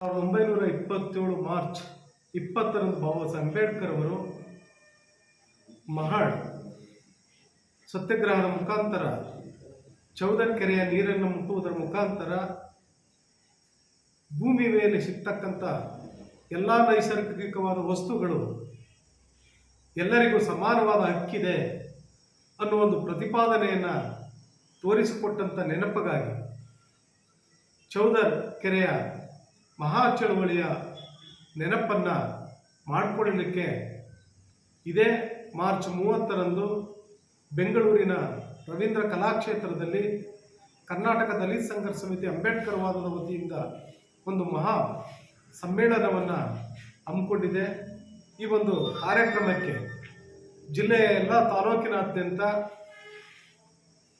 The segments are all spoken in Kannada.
ಸಾವಿರದ ಒಂಬೈನೂರ ಇಪ್ಪತ್ತೇಳು ಮಾರ್ಚ್ ಇಪ್ಪತ್ತರಂದು ಬಾಬಾ ಅಂಬೇಡ್ಕರ್ ಅವರು ಮಹಾಳ್ ಸತ್ಯಾಗ್ರಹದ ಮುಖಾಂತರ ಚೌದರ್ಕೆರೆಯ ನೀರನ್ನು ಮುಟ್ಟುವುದರ ಮುಖಾಂತರ ಭೂಮಿ ಮೇಲೆ ಸಿಗ್ತಕ್ಕಂಥ ಎಲ್ಲ ನೈಸರ್ಗಿಕವಾದ ವಸ್ತುಗಳು ಎಲ್ಲರಿಗೂ ಸಮಾನವಾದ ಹಕ್ಕಿದೆ ಅನ್ನುವ ಒಂದು ಪ್ರತಿಪಾದನೆಯನ್ನು ತೋರಿಸಿಕೊಟ್ಟಂಥ ನೆನಪಿಗಾಗಿ ಚೌದರ್ ಕೆರೆಯ ಮಹಾ ಚಳುವಳಿಯ ನೆನಪನ್ನು ಮಾಡಿಕೊಳ್ಳಲಿಕ್ಕೆ ಇದೇ ಮಾರ್ಚ್ ಮೂವತ್ತರಂದು ಬೆಂಗಳೂರಿನ ರವೀಂದ್ರ ಕಲಾಕ್ಷೇತ್ರದಲ್ಲಿ ಕರ್ನಾಟಕ ದಲಿತ ಸಂಘರ್ಷ ಸಮಿತಿ ಅಂಬೇಡ್ಕರ್ ವಾದದ ವತಿಯಿಂದ ಒಂದು ಮಹಾ ಸಮ್ಮೇಳನವನ್ನು ಹಮ್ಮಿಕೊಂಡಿದೆ. ಈ ಒಂದು ಕಾರ್ಯಕ್ರಮಕ್ಕೆ ಜಿಲ್ಲೆಯ ಎಲ್ಲ ತಾಲೂಕಿನಾದ್ಯಂತ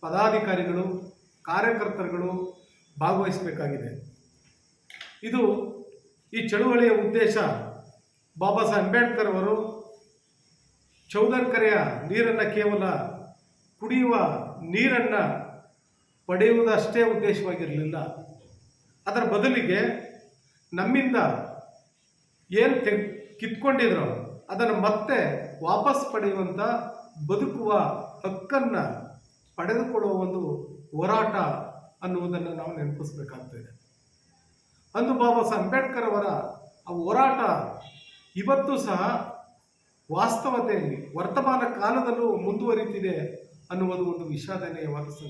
ಪದಾಧಿಕಾರಿಗಳು, ಕಾರ್ಯಕರ್ತರುಗಳು ಭಾಗವಹಿಸಬೇಕಾಗಿದೆ. ಇದು ಈ ಚಳುವಳಿಯ ಉದ್ದೇಶ. ಬಾಬಾ ಸಾಹೇಬ್ ಅಂಬೇಡ್ಕರ್ ಅವರು ಚೌದರ್ಕರೆಯ ನೀರನ್ನು ಕೇವಲ ಕುಡಿಯುವ ನೀರನ್ನು ಪಡೆಯುವುದಷ್ಟೇ ಉದ್ದೇಶವಾಗಿರಲಿಲ್ಲ. ಅದರ ಬದಲಿಗೆ ನಮ್ಮಿಂದ ಏನು ತೆ, ಕಿತ್ಕೊಂಡಿದ್ರು ಅದನ್ನು ಮತ್ತೆ ವಾಪಸ್ ಪಡೆಯುವಂಥ ಬದುಕುವ ಹಕ್ಕನ್ನು ಪಡೆದುಕೊಳ್ಳುವ ಒಂದು ಹೋರಾಟ ಅನ್ನುವುದನ್ನು ನಾವು ನೆನಪಿಸ್ಬೇಕಾಗ್ತದೆ. ಅಂದು ಬಾಬಾ ಅಂಬೇಡ್ಕರ್ ಅವರ ಆ ಹೋರಾಟ ಇವತ್ತು ಸಹ ವಾಸ್ತವತೆಯಲ್ಲಿ, ವರ್ತಮಾನ ಕಾಲದಲ್ಲೂ ಮುಂದುವರಿತಿದೆ ಅನ್ನುವುದು ಒಂದು ವಿಷಾದನೀಯವಾದ ಸಂಗತಿ.